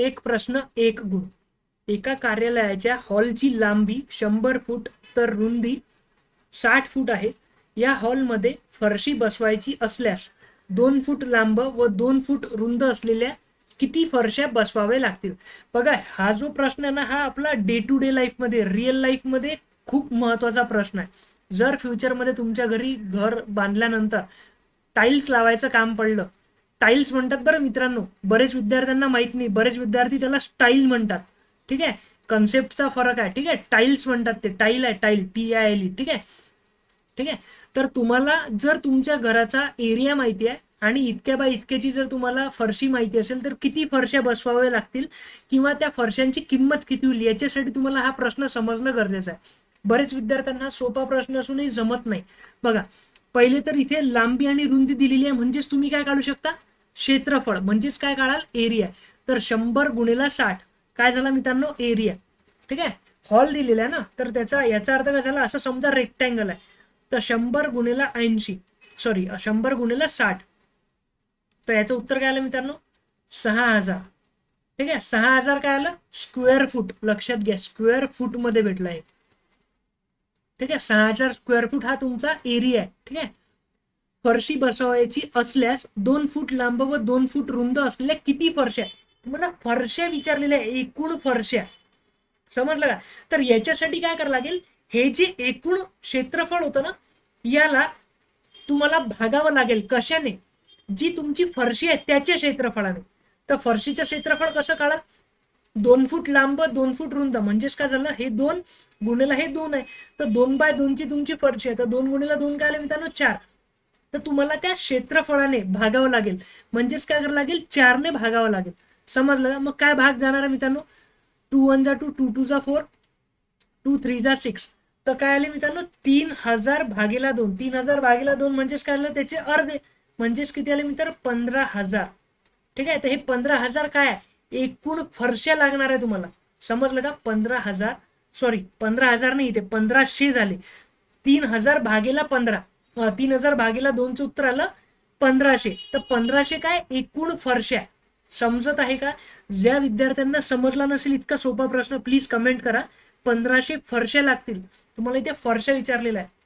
एक प्रश्न एक गुण. एका कार्यालयाच्या हॉलची लांबी शंभर फूट तर रुंदी साठ फूट आहे. या हॉलमध्ये फरशी बसवायची असल्यास दोन फूट लांब व दोन फूट रुंद असलेल्या किती फरशा बसवावे लागतील? बघा हा जो प्रश्न आहे ना हा आपला डे टू डे लाईफमध्ये रिअल लाईफमध्ये खूप महत्त्वाचा प्रश्न आहे. जर फ्युचरमध्ये तुमच्या घरी घर बांधल्यानंतर टाईल्स लावायचं काम पडलं टाईल्स म्हणतात बरं मित्रांनो. बरेच विद्यार्थ्यांना माहीत नाही. बरेच विद्यार्थी त्याला स्टाईल म्हणतात. ठीक आहे? कन्सेप्टचा फरक आहे. ठीक आहे? टाईल्स म्हणतात ते. टाईल आहे tile. T I L E. ठीक आहे? ठीक आहे? तर तुम्हाला जर तुमच्या घराचा एरिया माहिती आहे आणि इतक्या बाय इतक्याची जर तुम्हाला फरशी माहिती असेल तर किती फरशा बसवाव्या लागतील किंवा त्या फरशांची किंमत किती होईल याच्यासाठी तुम्हाला हा प्रश्न समजणं गरजेचं आहे. बरेच विद्यार्थ्यांना हा सोपा प्रश्न असूनही जमत नाही. बघा पहिले तर इथे लांबी आणि रुंदी दिलेली आहे. म्हणजेच तुम्ही काय काढू शकता? क्षेत्रफळ म्हणजेच काय काढाल? एरिया तर शंभर गुणिला साठ. काय झाला मित्रांनो? एरिया ठीक आहे? हॉल दिलेला आहे ना? तर त्याचा याचा अर्थ काय झाला? असं समजा रेक्टँगल आहे. तर शंभर गुणिला ऐंशी. सॉरी शंभर गुणिला साठ. तर याचं उत्तर काय आलं मित्रांनो? सहा हजार. ठीक आहे? सहा हजार काय आलं? स्क्वेअर फूट लक्षात घ्या स्क्वेअर फूटमध्ये भेटलं आहे. ठीक आहे? सहा हजार स्क्वेअर फूट हा तुमचा एरिया आहे. ठीक आहे? फरशी बसवायची असल्यास दोन फूट लांब व दोन फूट रुंद असलेल्या किती फरशा तुम्हाला फरशा विचारलेल्या एकूण फरशा समजलं का? तर याच्यासाठी काय करावं लागेल? हे जे एकूण क्षेत्रफळ होतं ना याला तुम्हाला भागावं लागेल कशाने? जी तुमची फरशी आहे त्याच्या क्षेत्रफळाने. तर फरशीचं क्षेत्रफळ कसं काढा दोन फूट लांब दोन फूट रुंद. म्हणजेच काय झालं? हे दोन गुणेला हे दोन आहे. तर दोन बाय दोनची तुमची फरशी आहे. तर दोन गुणेला दोन काय आले मित्रांनो? चार. तर तुम्हाला त्या क्षेत्रफळाने भागावं लागेल. म्हणजेच काय करावं लागेल? चारने भागावं लागेल. समजलं मग काय भाग जाणार आहे मित्रांनो? टू वन जा टू टू टू जा फोर टू थ्री जा सिक्स तर काय आले मित्रांनो? तीन हजार भागेला दोन. तीन हजार भागेला दोन म्हणजेच काय आलं? त्याचे अर्धे. म्हणजेच किती आले मित्र? पंधरा हजार. ठीक आहे? तर हे पंधरा हजार काय आहे? एकूण फरशा लागणार आहे तुम्हाला. समजलं का? पंधरा हजार. सॉरी पंधरा हजार नाही ते पंधराशे झाले. तीन हजार भागेला पंधरा. तीन हजार भागेला दोनचं उत्तर आलं पंधराशे. तर पंधराशे काय? एकूण फरशा समजत आहे का? ज्या विद्यार्थ्यांना समजला नसेल इतका सोपा प्रश्न प्लीज कमेंट करा. पंधराशे फरशा लागतील. तुम्हाला इथे फरशा विचारलेला आहे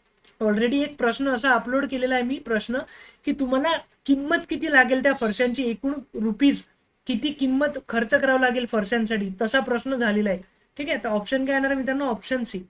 ऑलरेडी एक प्रश्न असा अपलोड केलेला आहे मी प्रश्न की तुम्हाला किंमत किती लागेल त्या फरशांची? एकूण रुपीज किती किंमत खर्च करावं लागेल फरशांसाठी? तसा प्रश्न झालेला आहे. ठीक आहे? तर ऑप्शन काय येणार मित्रांनो? Option C